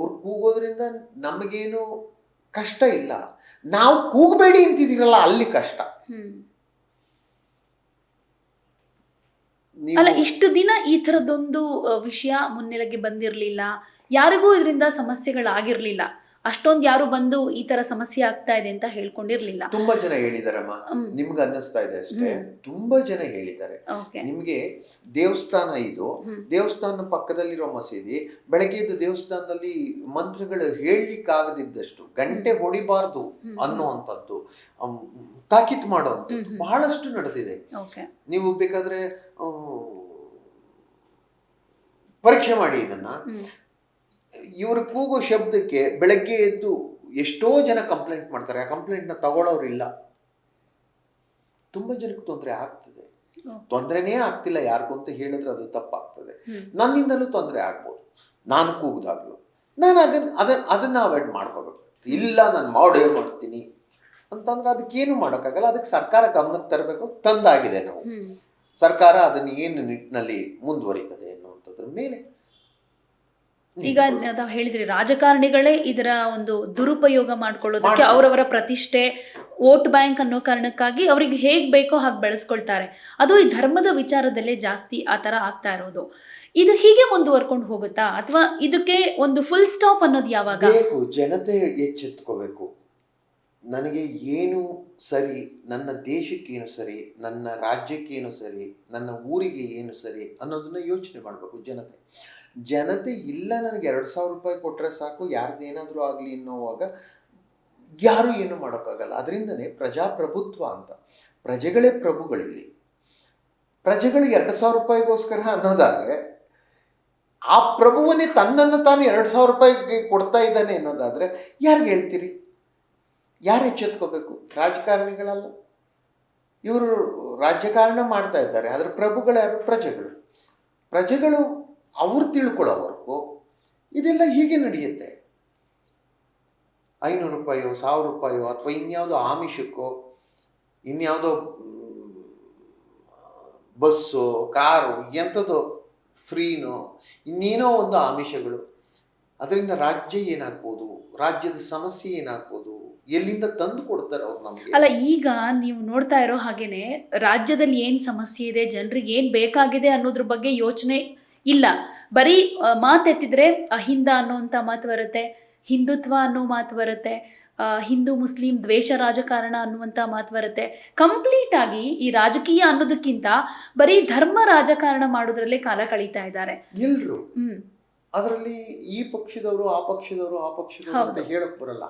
ಅವ್ರು ಕೂಗೋದ್ರಿಂದ ನಮಗೇನು ಕಷ್ಟ ಇಲ್ಲ. ನಾವು ಕೂಗಬೇಡಿ ಅಂತಿದ್ದೀರಲ್ಲ ಅಲ್ಲಿ ಕಷ್ಟ. ಅಲ್ಲ ಇಷ್ಟು ದಿನ ಈ ತರದೊಂದು ವಿಷಯ ಮುನ್ನೆಲೆಗೆ ಬಂದಿರಲಿಲ್ಲ. ಯಾರಿಗೂ ಇದರಿಂದ ಸಮಸ್ಯೆಗಳಾಗಿರ್ಲಿಲ್ಲ. ಅಷ್ಟೊಂದು ಯಾರು ಬಂದು ಈ ತರ ಸಮಸ್ಯೆ ಆಗ್ತಾ ಇದೆ ಅಂತ ಹೇಳ್ಕೊಂಡಿರ್ಲಿಲ್ಲ. ತುಂಬಾ ಜನ ಹೇಳಿದಾರಮ್ಮ. ನಿಮ್ಗೆ ಅನ್ನಿಸ್ತಾ ಇದೆ ಅಷ್ಟೇ? ತುಂಬಾ ಜನ ಹೇಳಿದ್ದಾರೆ. ನಿಮ್ಗೆ ದೇವಸ್ಥಾನ ಇದು. ದೇವಸ್ಥಾನ ಪಕ್ಕದಲ್ಲಿರೋ ಮಸೀದಿ ಬೆಳಗ್ಗೆ ಎದ್ದು ದೇವಸ್ಥಾನದಲ್ಲಿ ಮಂತ್ರಗಳು ಹೇಳಲಿಕ್ಕಾಗದಿದ್ದಷ್ಟು ಗಂಟೆ ಹೊಡಿಬಾರ್ದು. ಅನ್ನುವಂಥದ್ದು ತಾಕೀತ್ ಹ್ಮ್. ಬಹಳಷ್ಟು ನಡೆದಿದೆ. ನೀವು ಬೇಕಾದ್ರೆ ಪರೀಕ್ಷೆ ಮಾಡಿ ಇದನ್ನ. ಇವರು ಕೂಗೋ ಶಬ್ದಕ್ಕೆ ಬೆಳಗ್ಗೆ ಎದ್ದು ಎಷ್ಟೋ ಜನ ಕಂಪ್ಲೇಂಟ್ ಮಾಡ್ತಾರೆ. ಆ ಕಂಪ್ಲೇಂಟ್ನ ತಗೊಳ್ಳೋರಿಲ್ಲ ತುಂಬ ಜನಕ್ಕೆ ತೊಂದರೆ ಆಗ್ತದೆ. ತೊಂದರೆನೇ ಆಗ್ತಿಲ್ಲ. ಯಾರಿಗೂ ಅಂತ ಹೇಳಿದ್ರೆ ಅದು ತಪ್ಪಾಗ್ತದೆ. ನನ್ನಿಂದಲೂ ತೊಂದರೆ ಆಗ್ಬೋದು. ನಾನು ಕೂಗ್ದಾಗ್ಲೂ. ನಾನು ಅದನ್ನ ಅದನ್ನ ಅದನ್ನ ಅವಾಯ್ಡ್ ಮಾಡ್ಕೋಬೇಕು. ಇಲ್ಲ ನಾನು ಮಾಡೇ ಮಾಡ್ತೀನಿ. ಅಂತಂದ್ರೆ ಅದಕ್ಕೇನು ಮಾಡೋಕ್ಕಾಗಲ್ಲ. ಅದಕ್ಕೆ ಸರ್ಕಾರ ಗಮನಕ್ಕೆ ತರಬೇಕು. ತಂದಾಗಿದೆ ನಾವು. ಸರ್ಕಾರ ಅದನ್ನು ಏನು ನಿಟ್ಟಿನಲ್ಲಿ ಮುಂದುವರಿತದೆ ಅನ್ನುವಂಥದ್ರ ಮೇಲೆ ಈಗ ನಾವು ಹೇಳಿದ್ರಿ ರಾಜಕಾರಣಿಗಳೇ ಇದರ ಒಂದು ದುರುಪಯೋಗ ಮಾಡ್ಕೊಳ್ಳೋದಕ್ಕೆ. ಅವರವರ ಪ್ರತಿಷ್ಠೆ ವೋಟ್ ಬ್ಯಾಂಕ್ ಅನ್ನೋ ಕಾರಣಕ್ಕಾಗಿ ಅವ್ರಿಗೆ ಹೇಗ್ ಬೇಕೋ ಹಾಗೆ ಬೆಳೆಸ್ಕೊಳ್ತಾರೆ. ಅದು ಈ ಧರ್ಮದ ವಿಚಾರದಲ್ಲೇ ಜಾಸ್ತಿ ಆ ತರ ಆಗ್ತಾ ಇರೋದು. ಇದು ಹೀಗೆ ಮುಂದುವರ್ಕೊಂಡು ಹೋಗುತ್ತಾ? ಅಥವಾ ಇದಕ್ಕೆ ಒಂದು ಫುಲ್ ಸ್ಟಾಪ್ ಅನ್ನೋದು ಯಾವಾಗ? ಜನತೆ ಎಚ್ಚೆತ್ಕೋಬೇಕು. ನನಗೆ ಏನು ಸರಿ, ನನ್ನ ದೇಶಕ್ಕೇನು ಸರಿ, ನನ್ನ ರಾಜ್ಯಕ್ಕೇನು ಸರಿ, ನನ್ನ ಊರಿಗೆ ಏನು ಸರಿ ಅನ್ನೋದನ್ನ ಯೋಚನೆ ಮಾಡಬೇಕು ಜನತೆ. ಜನತೆ ಇಲ್ಲ ನನಗೆ ಎರಡು ಸಾವಿರ ರೂಪಾಯಿ ಕೊಟ್ಟರೆ ಸಾಕು ಯಾರ್ದೇನಾದರೂ ಆಗಲಿ ಅನ್ನೋವಾಗ ಯಾರೂ ಏನು ಮಾಡೋಕ್ಕಾಗಲ್ಲ. ಅದರಿಂದನೇ ಪ್ರಜಾಪ್ರಭುತ್ವ ಅಂತ. ಪ್ರಜೆಗಳೇ ಪ್ರಭುಗಳಿಲ್ಲಿ. ಪ್ರಜೆಗಳು ಎರಡು ಸಾವಿರ ರೂಪಾಯಿಗೋಸ್ಕರ ಅನ್ನೋದಾದರೆ, ಆ ಪ್ರಭುವನ್ನೇ ತನ್ನನ್ನು ತಾನು ಎರಡು ಸಾವಿರ ರೂಪಾಯಿಗೆ ಕೊಡ್ತಾ ಇದ್ದಾನೆ ಅನ್ನೋದಾದರೆ ಯಾರಿಗೆ ಹೇಳ್ತೀರಿ? ಯಾರು ಎಚ್ಚೆತ್ಕೋಬೇಕು? ರಾಜಕಾರಣಿಗಳಲ್ಲ. ಇವರು ರಾಜಕಾರಣ ಮಾಡ್ತಾ ಇದ್ದಾರೆ. ಆದರೆ ಪ್ರಭುಗಳು ಯಾರು? ಪ್ರಜೆಗಳು. ಪ್ರಜೆಗಳು ಅವ್ರು ತಿಳ್ಕೊಳ್ಳೋವರೆಗೂ ಇದೆಲ್ಲ ಹೀಗೆ ನಡೆಯುತ್ತೆ. ಐನೂರು ರೂಪಾಯೋ, ಸಾವಿರ ರೂಪಾಯೋ ಅಥವಾ ಇನ್ಯಾವುದೋ ಆಮಿಷಕ್ಕೋ, ಇನ್ಯಾವುದೋ ಬಸ್ಸು, ಕಾರು, ಎಂಥದೋ ಫ್ರೀನೋ, ಇನ್ನೇನೋ ಒಂದು ಆಮಿಷಗಳು. ಅದರಿಂದ ರಾಜ್ಯ ಏನಾಗ್ಬೋದು? ರಾಜ್ಯದ ಸಮಸ್ಯೆ ಏನಾಗ್ಬೋದು? ಎಲ್ಲಿಂದ ತಂದು ಕೊಡ್ತಾರೆ ಅವ್ರು ನಮಗೆ? ಅಲ್ಲ ಈಗ ನೀವು ನೋಡ್ತಾ ಇರೋ ಹಾಗೇನೆ ರಾಜ್ಯದಲ್ಲಿ ಏನ್ ಸಮಸ್ಯೆ ಇದೆ ಜನರಿಗೆ ಏನ್ ಬೇಕಾಗಿದೆ ಅನ್ನೋದ್ರ ಬಗ್ಗೆ ಯೋಚನೆ ಇಲ್ಲ. ಬರೀ ಮಾತೆತ್ತಿದ್ರೆ ಅಹಿಂದ ಅನ್ನೋಂಥ ಮಾತು ಬರುತ್ತೆ ಹಿಂದುತ್ವ ಅನ್ನೋ ಮಾತು ಬರುತ್ತೆ ಹಿಂದೂ ಮುಸ್ಲಿಂ ದ್ವೇಷ ರಾಜಕಾರಣ ಅನ್ನುವಂಥ ಮಾತು ಬರುತ್ತೆ. ಕಂಪ್ಲೀಟ್ ಆಗಿ ಈ ರಾಜಕೀಯ ಅನ್ನೋದಕ್ಕಿಂತ ಬರೀ ಧರ್ಮ ರಾಜಕಾರಣ ಮಾಡೋದ್ರಲ್ಲೇ ಕಾಲ ಕಳೀತಾ ಇದ್ದಾರೆ. ಎಲ್ರು? ಹ್ಮ್. ಅದರಲ್ಲಿ ಈ ಪಕ್ಷದವರು ಆ ಪಕ್ಷದವರು ಆ ಪಕ್ಷದವರು ಅಂತ. ಹೇಳಕ್ ಬರಲ್ಲ.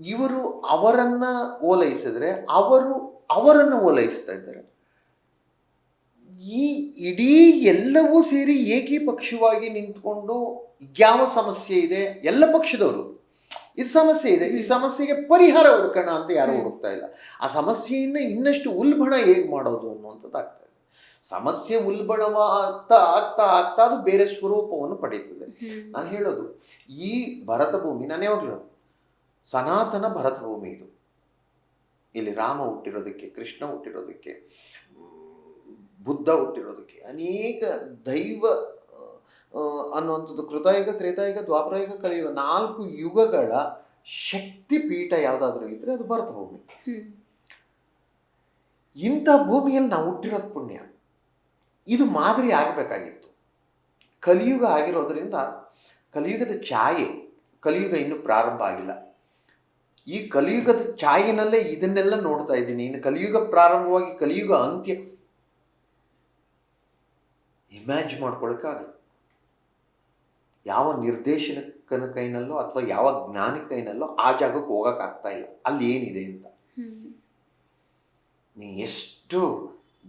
ಇವರು ಅವರನ್ನು ಓಲೈಸಿದ್ರೆ ಅವರು ಅವರನ್ನು ಓಲೈಸ್ತಾ ಇದ್ದಾರೆ. ಈ ಇಡೀ ಎಲ್ಲವೂ ಸೇರಿ ಏಕೀಪಕ್ಷವಾಗಿ ನಿಂತ್ಕೊಂಡು ಯಾವ ಸಮಸ್ಯೆ ಇದೆ? ಎಲ್ಲ ಪಕ್ಷದವರು. ಇದು ಸಮಸ್ಯೆ ಇದೆ. ಈ ಸಮಸ್ಯೆಗೆ ಪರಿಹಾರ ಹುಡುಕೋಣ ಅಂತ ಯಾರು. ಹುಡುಕ್ತಾ ಇಲ್ಲ. ಆ ಸಮಸ್ಯೆಯನ್ನ ಇನ್ನಷ್ಟು ಉಲ್ಬಣ ಹೇಗೆ ಮಾಡೋದು ಅನ್ನುವಂಥದ್ದು ಆಗ್ತಾ ಇದೆ. ಸಮಸ್ಯೆ ಉಲ್ಬಣವಾಗ್ತಾ ಆಗ್ತಾ ಆಗ್ತಾ ಅದು ಬೇರೆ ಸ್ವರೂಪವನ್ನು ಪಡೀತದೆ ನಾನು ಹೇಳೋದು ಈ ಭರತ ಭೂಮಿ ನಾನು ಯಾವಾಗಲೂ ಸನಾತನ ಭರತಭೂಮಿ ಇದು. ಇಲ್ಲಿ ರಾಮ ಹುಟ್ಟಿರೋದಕ್ಕೆ ಕೃಷ್ಣ ಹುಟ್ಟಿರೋದಕ್ಕೆ ಬುದ್ಧ ಹುಟ್ಟಿರೋದಕ್ಕೆ ಅನೇಕ ದೈವ ಅನ್ನುವಂಥದ್ದು ಕೃತಾಯುಗ ತ್ರೇತಾಯುಗ ದ್ವಾಪರಾಯುಗ ಕಲಿಯುಗ ನಾಲ್ಕು ಯುಗಗಳ ಶಕ್ತಿ ಪೀಠ ಯಾವುದಾದ್ರೂ ಇದ್ರೆ ಅದು ಭರತ ಭೂಮಿ. ಇಂಥ ಭೂಮಿಯಲ್ಲಿ ನಾವು ಹುಟ್ಟಿರೋದು ಪುಣ್ಯ. ಇದು ಮಾದರಿ ಆಗಬೇಕಾಗಿತ್ತು. ಕಲಿಯುಗ ಆಗಿರೋದ್ರಿಂದ ಕಲಿಯುಗದ ಛಾಯೆ ಕಲಿಯುಗ ಇನ್ನೂ ಪ್ರಾರಂಭ ಆಗಿಲ್ಲ. ಈ ಕಲಿಯುಗದ ಛಾಯಿನಲ್ಲೇ ಇದನ್ನೆಲ್ಲ ನೋಡ್ತಾ ಇದ್ದೀನಿ. ಇನ್ನು ಕಲಿಯುಗ ಪ್ರಾರಂಭವಾಗಿ ಕಲಿಯುಗ ಅಂತ್ಯ. ಇಮ್ಯಾಜ್ ಮಾಡ್ಕೊಳಕ್ಕಾಗಲ್ಲ. ಯಾವ ನಿರ್ದೇಶನಕ್ಕನ ಕೈನಲ್ಲೋ ಅಥವಾ ಯಾವ ಜ್ಞಾನಿ ಕೈನಲ್ಲೋ ಆ ಜಾಗಕ್ಕೆ ಹೋಗೋಕ್ಕಾಗ್ತಾ ಇಲ್ಲ. ಅಲ್ಲಿ ಏನಿದೆ ಅಂತ. ನೀ ಎಷ್ಟು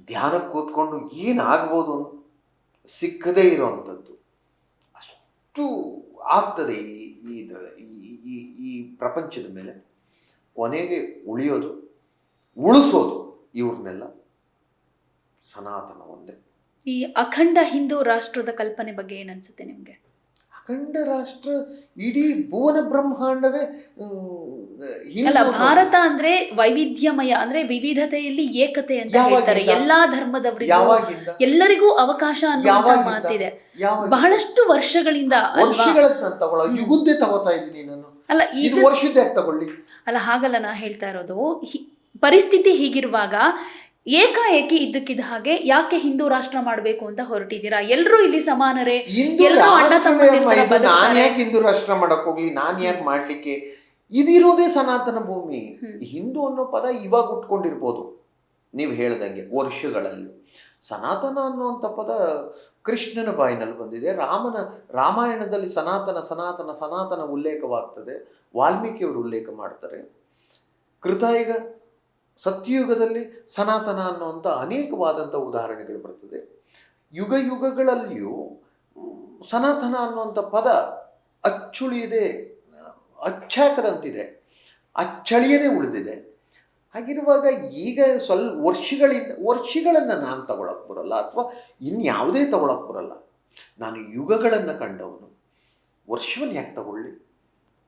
ಧ್ಯಾನಕ್ಕೆ ಕೂತ್ಕೊಂಡು ಏನಾಗ್ಬೋದು ಅಂತ ಸಿಕ್ಕದೇ ಇರೋವಂಥದ್ದು ಅಷ್ಟು ಆಗ್ತದೆ ಈ ಈ ಇದರಲ್ಲಿ ಈ ಈ ಈ ಪ್ರಪಂಚದ ಮೇಲೆ. ಕೊನೆಗೆ ಉಳಿಯೋದು ಉಳಿಸೋದು ಇವ್ರನ್ನೆಲ್ಲ ಸನಾತನ ಒಂದೇ. ಈ ಅಖಂಡ ಹಿಂದೂ ರಾಷ್ಟ್ರದ ಕಲ್ಪನೆ ಬಗ್ಗೆ ಏನನ್ಸುತ್ತೆ ನಿಮಗೆ? ಅಖಂಡ ರಾಷ್ಟ್ರ ಇಡೀ ಭುವನ ಬ್ರಹ್ಮಾಂಡವೇ ಅಲ್ಲ ಭಾರತ ಅಂದ್ರೆ ವೈವಿಧ್ಯಮಯ ಅಂದ್ರೆ ವಿವಿಧತೆಯಲ್ಲಿ ಏಕತೆ ಅಂತ ಹೇಳ್ತಾರೆ. ಎಲ್ಲಾ ಧರ್ಮದವರಿಗೂ ಎಲ್ಲರಿಗೂ ಅವಕಾಶ ಅನ್ನೋ ಮಾತಿದೆ. ಬಹಳಷ್ಟು ವರ್ಷಗಳಿಂದ ಯುಗದ್ದೇ ತಗೋತಾ ಇದ್ದೀನಿ ನಾನು. ಅಲ್ಲ ಇದು ಇದು ವರ್ಷದ ತಗೊಳ್ಳಿ? ಅಲ್ಲ ಹಾಗಲ್ಲ ನಾ ಹೇಳ್ತಾ ಇರೋದು. ಪರಿಸ್ಥಿತಿ ಹೀಗಿರುವಾಗ ಏಕಾಏಕಿ ಇದ್ದಕ್ಕಿದ್ದ ಹಾಗೆ ಯಾಕೆ ಹಿಂದೂ ರಾಷ್ಟ್ರ ಮಾಡಬೇಕು ಅಂತ ಹೊರಟಿದ್ದೀರಾ? ಎಲ್ಲರೂ ಇಲ್ಲಿ ಸಮಾನರೇ? ಎಲ್ಲರೂ ಅಣ್ಣ ನಾನ್ ಯಾಕೆ ಹಿಂದೂ ರಾಷ್ಟ್ರ ಮಾಡಕ್ ಹೋಗ್ಲಿ? ನಾನು ಯಾಕೆ ಮಾಡ್ಲಿಕ್ಕೆ? ಇದಿರೋದೇ ಸನಾತನ ಭೂಮಿ. ಹಿಂದೂ ಅನ್ನೋ ಪದ ಇವಾಗ ಉಟ್ಕೊಂಡಿರ್ಬೋದು. ನೀವು ಹೇಳ್ದಂಗೆ ವರ್ಷಗಳಲ್ಲಿ. ಸನಾತನ ಅನ್ನುವಂಥ ಪದ ಕೃಷ್ಣನ ಬಾಯಿನಲ್ಲಿ ಬಂದಿದೆ. ರಾಮನ ರಾಮಾಯಣದಲ್ಲಿ ಸನಾತನ ಸನಾತನ ಸನಾತನ ಉಲ್ಲೇಖವಾಗ್ತದೆ. ವಾಲ್ಮೀಕಿಯವರು ಉಲ್ಲೇಖ ಮಾಡ್ತಾರೆ. ಕೃತಾಯುಗ ಸತ್ಯಯುಗದಲ್ಲಿ ಸನಾತನ ಅನ್ನುವಂಥ ಅನೇಕವಾದಂಥ ಉದಾಹರಣೆಗಳು ಬರ್ತದೆ. ಯುಗ ಯುಗಗಳಲ್ಲಿಯೂ ಸನಾತನ ಅನ್ನುವಂಥ ಪದ ಅಚ್ಚುಳಿಯದೆ ಅಚ್ಚಾಕದಂತಿದೆ, ಅಚ್ಚಳಿಯದೆ ಉಳಿದಿದೆ. ಹಾಗಿರುವಾಗ ಈಗ ಸ್ವಲ್ಪ ವರ್ಷಗಳಿಂದ, ವರ್ಷಗಳನ್ನು ನಾನು ತಗೊಳಕ್ಕೆ ಬರಲ್ಲ ಅಥವಾ ಇನ್ಯಾವುದೇ ತಗೊಳಕ್ಕೆ ಬರಲ್ಲ. ನಾನು ಯುಗಗಳನ್ನು ಕಂಡವನು. ವರ್ಷವನ್ನು ಯಾಕೆ ತಗೊಳ್ಳಿ?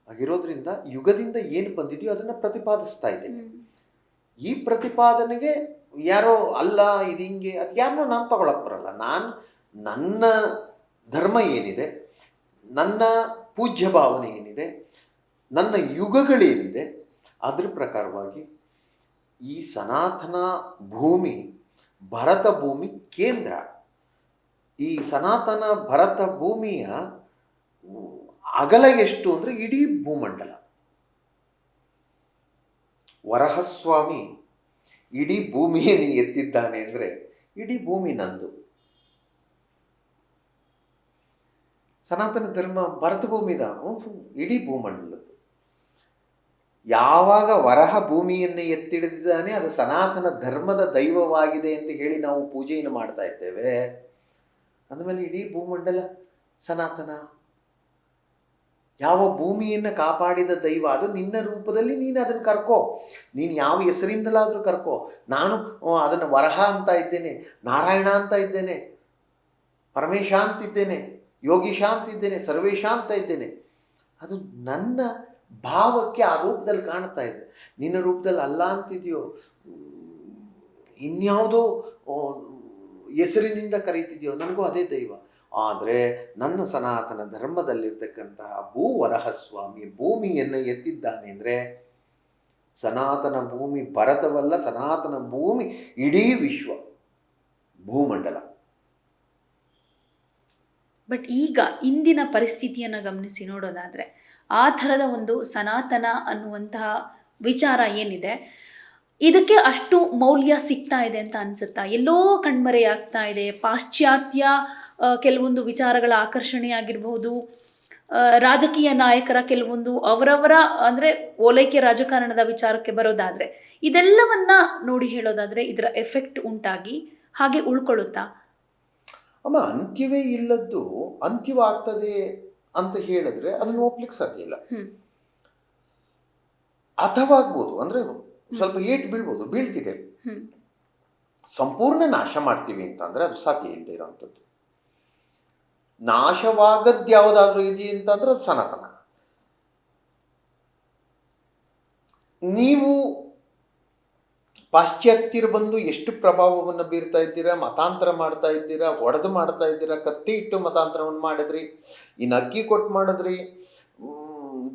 ಹಾಗಿರೋದ್ರಿಂದ ಯುಗದಿಂದ ಏನು ಬಂದಿದೆಯೋ ಅದನ್ನು ಪ್ರತಿಪಾದಿಸ್ತಾ ಇದ್ದೇನೆ. ಈ ಪ್ರತಿಪಾದನೆಗೆ ಯಾರೋ ಅಲ್ಲ, ಇದು ಹಿಂಗೆ, ಅದು ಯಾರನ್ನೂ ನಾನು ತಗೊಳಕ್ಕೆ ಬರಲ್ಲ. ನಾನು ನನ್ನ ಧರ್ಮ ಏನಿದೆ, ನನ್ನ ಪೂಜ್ಯ ಭಾವನೆ ಏನಿದೆ, ನನ್ನ ಯುಗಗಳೇನಿದೆ ಅದ್ರ ಪ್ರಕಾರವಾಗಿ ಈ ಸನಾತನ ಭೂಮಿ, ಭರತ ಭೂಮಿ ಕೇಂದ್ರ. ಈ ಸನಾತನ ಭರತ ಭೂಮಿಯ ಅಗಲ ಎಷ್ಟು ಅಂದರೆ ಇಡೀ ಭೂಮಂಡಲ. ವರಹಸ್ವಾಮಿ, ಇಡೀ ಭೂಮಿಯನ್ನು ಎತ್ತಿದ್ದಾನೆ ಅಂದರೆ ಇಡೀ ಭೂಮಿ ನಂದು. ಸನಾತನ ಧರ್ಮ ಭರತ ಭೂಮಿದ ಇಡೀ ಭೂಮಂಡಲದ್ದು. ಯಾವಾಗ ವರಹ ಭೂಮಿಯನ್ನು ಎತ್ತಿಡಿದಿದ್ದಾನೆ, ಅದು ಸನಾತನ ಧರ್ಮದ ದೈವವಾಗಿದೆ ಅಂತ ಹೇಳಿ ನಾವು ಪೂಜೆಯನ್ನು ಮಾಡ್ತಾ ಇದ್ದೇವೆ ಅಂದಮೇಲೆ ಇಡೀ ಭೂಮಂಡಲ ಸನಾತನ ಯಾವ ಭೂಮಿಯನ್ನು ಕಾಪಾಡಿದ ದೈವ ಅದು ನಿನ್ನ ರೂಪದಲ್ಲಿ ನೀನು ಅದನ್ನು ಕರ್ಕೋ. ನೀನು ಯಾವ ಹೆಸರಿಂದಲಾದರೂ ಕರ್ಕೋ. ನಾನು ಅದನ್ನು ವರಹ ಅಂತ ಇದ್ದೇನೆ, ನಾರಾಯಣ ಅಂತ ಇದ್ದೇನೆ, ಪರಮೇಶ ಅಂತಿದ್ದೇನೆ ಯೋಗೀಶ ಅಂತಿದ್ದೇನೆ ಸರ್ವೇಶ ಅಂತ ಇದ್ದೇನೆ. ಅದು ನನ್ನ ಭಾವಕ್ಕೆ ಆ ರೂಪದಲ್ಲಿ ಕಾಣ್ತಾ ಇದೆ. ನಿನ್ನ ರೂಪದಲ್ಲಿ ಅಲ್ಲ ಅಂತಿದೆಯೋ? ಇನ್ಯಾವುದೋ ಹೆಸರಿನಿಂದ ಕರೀತಿದೆಯೋ? ನನಗೂ ಅದೇ ದೈವ. ಆದರೆ ನನ್ನ ಸನಾತನ ಧರ್ಮದಲ್ಲಿರ್ತಕ್ಕಂತಹ ಭೂವರಹಸ್ವಾಮಿ, ಭೂಮಿಯನ್ನು ಎತ್ತಿದ್ದಾನೆ ಅಂದರೆ ಸನಾತನ ಭೂಮಿ ಭರತವಲ್ಲ, ಸನಾತನ ಭೂಮಿ ಇಡೀ ವಿಶ್ವ ಭೂಮಂಡಲ. ಬಟ್ ಈಗ ಇಂದಿನ ಪರಿಸ್ಥಿತಿಯನ್ನು ಗಮನಿಸಿ ನೋಡೋದಾದರೆ ಆ ಥರದ ಒಂದು ಸನಾತನ ಅನ್ನುವಂತಹ ವಿಚಾರ ಏನಿದೆ? ಇದಕ್ಕೆ ಅಷ್ಟು ಮೌಲ್ಯ ಸಿಗ್ತಾ ಇದೆ ಅಂತ ಅನಿಸುತ್ತಾ? ಎಲ್ಲೋ ಕಣ್ಮರೆಯಾಗ್ತಾ ಇದೆ, ಪಾಶ್ಚಾತ್ಯ ಕೆಲವೊಂದು ವಿಚಾರಗಳ ಆಕರ್ಷಣೆ ಆಗಿರಬಹುದು ರಾಜಕೀಯ ನಾಯಕರ ಕೆಲವೊಂದು ಅವರವರ ಅಂದರೆ ಓಲೈಕೆ ರಾಜಕಾರಣದ ವಿಚಾರಕ್ಕೆ ಬರೋದಾದ್ರೆ ಇದೆಲ್ಲವನ್ನ ನೋಡಿ ಹೇಳೋದಾದ್ರೆ ಇದರ ಎಫೆಕ್ಟ್ ಉಂಟಾಗಿ ಹಾಗೆ ಉಳ್ಕೊಳ್ಳುತ್ತಾ? ಅಮ್ಮ ಅಂತ್ಯವೇ ಇಲ್ಲದ್ದು ಅಂತ್ಯವಾಗ್ತದೆ ಅಂತ ಹೇಳಿದ್ರೆ ಅದನ್ನು ಒಪ್ಲಿಕ್ಕೆ ಸಾಧ್ಯ ಇಲ್ಲ. ಅಥವಾ ಅಥವಾಗ್ಬೋದು ಅಂದರೆ ಸ್ವಲ್ಪ ಏಟು ಬೀಳ್ಬೋದು ಬೀಳ್ತಿದೆ. ಸಂಪೂರ್ಣ ನಾಶ ಮಾಡ್ತೀವಿ ಅಂತ ಅಂದರೆ ಅದು ಸಾಧ್ಯ ಇಲ್ಲದೆ ಇರೋವಂಥದ್ದು ನಾಶವಾಗದ್ದು ಯಾವುದಾದ್ರೂ ಇದೆಯಾ ಅಂತಂದ್ರೆ ಸನಾತನ. ನೀವು ಪಾಶ್ಚಾತ್ಯರು ಬಂದು ಎಷ್ಟು ಪ್ರಭಾವವನ್ನು ಬೀರ್ತಾ ಇದ್ದೀರಾ, ಮತಾಂತರ ಮಾಡ್ತಾ ಇದ್ದೀರಾ, ಒಡೆದು ಮಾಡ್ತಾ ಇದ್ದೀರಾ, ಕತ್ತಿ ಇಟ್ಟು ಮತಾಂತರವನ್ನು ಮಾಡಿದ್ರಿ ಇನ್ನು ಅಕ್ಕಿ ಕೊಟ್ಟು ಮಾಡಿದ್ರಿ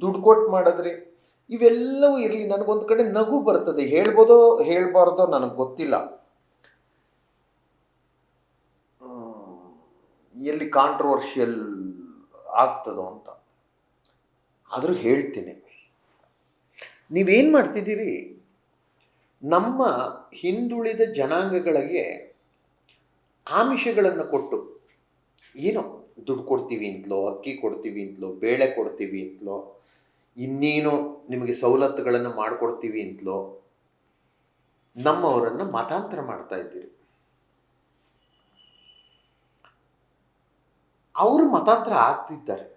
ದುಡ್ಡು ಕೊಟ್ಟು ಮಾಡಿದ್ರಿ, ಇವೆಲ್ಲವೂ ಇರಲಿ, ನನಗೊಂದು ಕಡೆ ನಗು ಬರ್ತದೆ. ಹೇಳ್ಬೋದೋ, ಹೇಳ್ಬಾರ್ದೋ ನನಗೆ ಗೊತ್ತಿಲ್ಲ. ಎಲ್ಲಿ ಕಾಂಟ್ರವರ್ಷಿಯಲ್ ಆಗ್ತದೋ ಅಂತ. ಆದರೂ ಹೇಳ್ತೀನಿ. ನೀವೇನು ಮಾಡ್ತಿದ್ದೀರಿ? ನಮ್ಮ ಹಿಂದುಳಿದ ಜನಾಂಗಗಳಿಗೆ ಆಮಿಷಗಳನ್ನು ಕೊಟ್ಟು, ಏನೋ ದುಡ್ಡು ಕೊಡ್ತೀವಿ ಅಂತಲೋ ಅಕ್ಕಿ ಕೊಡ್ತೀವಿ ಅಂತಲೋ ಬೇಳೆ ಕೊಡ್ತೀವಿ ಅಂತಲೋ ಇನ್ನೇನೋ ನಿಮಗೆ ಸವಲತ್ತುಗಳನ್ನು ಮಾಡಿಕೊಡ್ತೀವಿ ಅಂತಲೋ ನಮ್ಮವರನ್ನು ಮತಾಂತರ ಮಾಡ್ತಾ ಇದ್ದೀರಿ. ಅವರು ಮತಾಂತರ ಆಗ್ತಿದ್ದಾರೆ.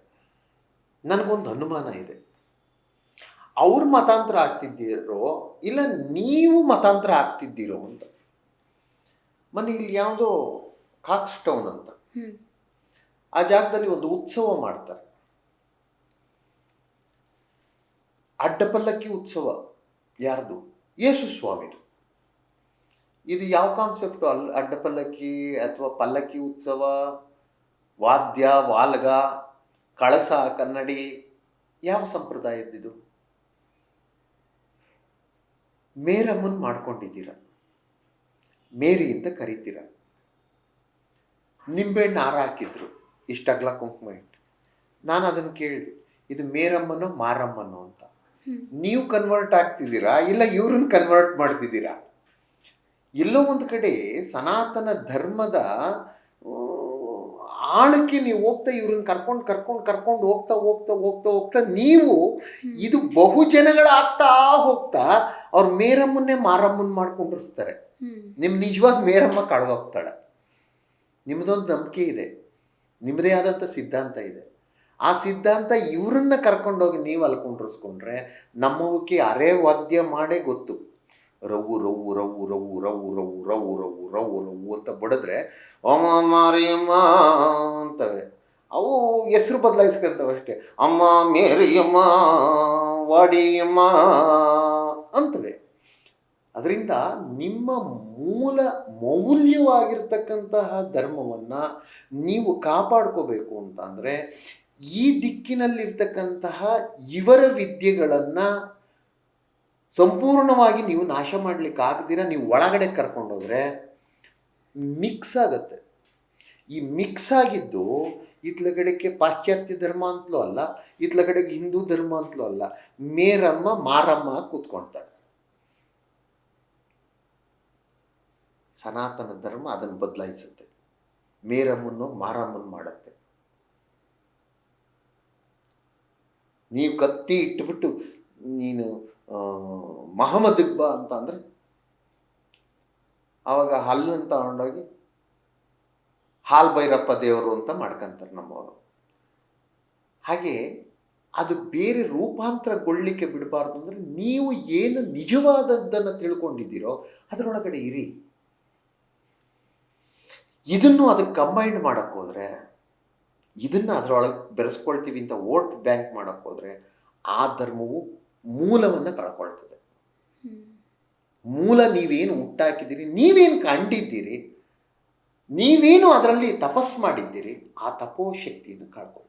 ನನಗೊಂದು ಅನುಮಾನ ಇದೆ. ಅವ್ರ ಮತಾಂತರ ಆಗ್ತಿದ್ದೀರೋ ಇಲ್ಲ ನೀವು ಮತಾಂತರ ಆಗ್ತಿದ್ದೀರೋ ಅಂತ. ಮನೆ ಇಲ್ಲಿ ಯಾವುದೋ ಕಾಕ್ಸ್ಟೌನ್ ಅಂತ. ಆ ಜಾಗದಲ್ಲಿ ಒಂದು ಉತ್ಸವ ಮಾಡ್ತಾರೆ. ಅಡ್ಡಪಲ್ಲಕ್ಕಿ ಉತ್ಸವ. ಯಾರ್ದು? ಯೇಸು ಸ್ವಾಮಿದು. ಇದು ಯಾವ ಕಾನ್ಸೆಪ್ಟು ಅಲ್ಲಿ ಅಡ್ಡಪಲ್ಲಕ್ಕಿ ಅಥವಾ ಪಲ್ಲಕ್ಕಿ ಉತ್ಸವ? ವಾದ್ಯ ವಾಲ್ಗ ಕಳಸ ಕನ್ನಡಿ ಯಾವ ಸಂಪ್ರದಾಯದ್ದಿದು? ಮೇರಮ್ಮನ್ ಮಾಡ್ಕೊಂಡಿದ್ದೀರ. ಮೇರಿ ಅಂತ ಕರಿತೀರ. ನಿಂಬೆಹಣ್ಣು ಹಾರ ಹಾಕಿದ್ರು ಇಷ್ಟಗ್ಲ ಕುಂಕುಮ ಇಟ್ಟು. ನಾನು ಅದನ್ನು ಕೇಳಿದೆ ಇದು ಮೇರಮ್ಮನೋ ಮಾರಮ್ಮನೋ ಅಂತ. ನೀವು ಕನ್ವರ್ಟ್ ಆಗ್ತಿದ್ದೀರಾ? ಇಲ್ಲ ಇವ್ರನ್ನ ಕನ್ವರ್ಟ್ ಮಾಡ್ತಿದ್ದೀರಾ? ಎಲ್ಲೋ ಒಂದು ಕಡೆ ಸನಾತನ ಧರ್ಮದ ಆಳಕ್ಕೆ ನೀವು ಹೋಗ್ತಾ ಇವ್ರನ್ನ ಕರ್ಕೊಂಡು ಕರ್ಕೊಂಡು ಕರ್ಕೊಂಡು ಹೋಗ್ತಾ ಹೋಗ್ತಾ ಹೋಗ್ತಾ ಹೋಗ್ತಾ ನೀವು ಇದು ಬಹು ಜನಗಳಾಗ್ತಾ ಹೋಗ್ತಾ ಅವ್ರ ಮೇರಮ್ಮನ್ನೇ ಮಾರಮ್ಮನ್ ಮಾಡ್ಕೊಂಡಿರ್ಸ್ತಾರೆ. ನಿಮ್ಮ ನಿಜವಾದ ಮೇರಮ್ಮ ಕಳೆದೋಗ್ತಾಳೆ. ನಿಮ್ಮದೊಂದು ನಂಬಿಕೆ ಇದೆ. ನಿಮ್ಮದೇ ಆದಂಥ ಸಿದ್ಧಾಂತ ಇದೆ. ಆ ಸಿದ್ಧಾಂತ ಇವ್ರನ್ನ ಕರ್ಕೊಂಡೋಗಿ ನೀವು ಅಲ್ಲಿ ಕುಂಡ್ರಿಸ್ಕೊಂಡ್ರೆ ನಮ್ಮವಕ್ಕೆ ಅರೆ ವಾದ್ಯ ಮಾಡೇ ಗೊತ್ತು. ರವು ರವು ರವು ರವು ರವು ರವು ರವು ರವು ರವು ರವು ಅಂತ ಬಡಿದ್ರೆ ಅಮ್ಮ ಮಾರಿಯಮ್ಮ ಅಂತವೆ. ಅವು ಹೆಸರು ಬದಲಾಯಿಸ್ಕೊಂತವೆ ಅಷ್ಟೇ. ಅಮ್ಮ ಮೇರಿಯಮ್ಮ ವಾಡಿಯಮ್ಮ ಅಂತವೆ. ಅದರಿಂದ ನಿಮ್ಮ ಮೂಲ ಮೌಲ್ಯವಾಗಿರ್ತಕ್ಕಂತಹ ಧರ್ಮವನ್ನು ನೀವು ಕಾಪಾಡ್ಕೋಬೇಕು ಅಂತ ಅಂದರೆ ಈ ದಿಕ್ಕಿನಲ್ಲಿರ್ತಕ್ಕಂತಹ ಇವರ ವಿದ್ಯೆಗಳನ್ನು ಸಂಪೂರ್ಣವಾಗಿ ನೀವು ನಾಶ ಮಾಡ್ಲಿಕ್ಕೆ ಆಗದಿರ ನೀವು ಒಳಗಡೆ ಕರ್ಕೊಂಡೋದ್ರೆ ಮಿಕ್ಸ್ ಆಗುತ್ತೆ. ಈ ಮಿಕ್ಸ್ ಆಗಿದ್ದು ಇತ್ಲಗಡೆಗೆ ಪಾಶ್ಚಾತ್ಯ ಧರ್ಮ ಅಂತಲೂ ಅಲ್ಲ ಇತ್ಲಗಡೆಗೆ ಹಿಂದೂ ಧರ್ಮ ಅಂತಲೂ ಅಲ್ಲ, ಮೇರಮ್ಮ, ಮಾರಮ್ಮ ಕೂತ್ಕೊಳ್ತಾಳೆ ಸನಾತನ ಧರ್ಮ ಅದನ್ನು ಬದಲಾಯಿಸುತ್ತೆ. ಮೇರಮ್ಮನ್ನು ಮಾರಮ್ಮನ್ ಮಾಡುತ್ತೆ. ನೀವು ಕತ್ತಿ ಇಟ್ಟುಬಿಟ್ಟು ನೀನು ಮಹಮ್ಮದಿಗ್ ಅಂತ ಅಂದರೆ ಆವಾಗ ಹಲ್ಲನ್ನು ತಗೊಂಡೋಗಿ ಹಾಲ್ ಭೈರಪ್ಪ ದೇವರು ಅಂತ ಮಾಡ್ಕೊಂತಾರೆ ನಮ್ಮವರು. ಹಾಗೆ ಅದು ಬೇರೆ ರೂಪಾಂತರಗೊಳ್ಳಿಕ್ಕೆ ಬಿಡಬಾರ್ದು ಅಂದರೆ ನೀವು ಏನು ನಿಜವಾದದ್ದನ್ನು ತಿಳ್ಕೊಂಡಿದ್ದೀರೋ ಅದರೊಳಗಡೆ ಇರಿ. ಇದನ್ನು ಅದಕ್ಕೆ ಕಂಬೈಂಡ್ ಮಾಡೋಕ್ಕೋದ್ರೆ ಇದನ್ನು ಅದರೊಳಗೆ ಬೆರೆಸ್ಕೊಳ್ತೀವಿ ಅಂತ ವೋಟ್ ಬ್ಯಾಂಕ್ ಮಾಡೋಕ್ಕೋದ್ರೆ ಆ ಧರ್ಮವು ಮೂಲವನ್ನು ಕಳ್ಕೊಳ್ತದೆ. ಮೂಲ ನೀವೇನು ಹುಟ್ಟಾಕಿದ್ದೀರಿ ನೀವೇನು ಕಂಡಿದ್ದೀರಿ ನೀವೇನು ಅದರಲ್ಲಿ ತಪಸ್ ಮಾಡಿದ್ದೀರಿ ಆ ತಪೋಶಕ್ತಿಯನ್ನು ಕಳ್ಕೊಳ್ತೀರಿ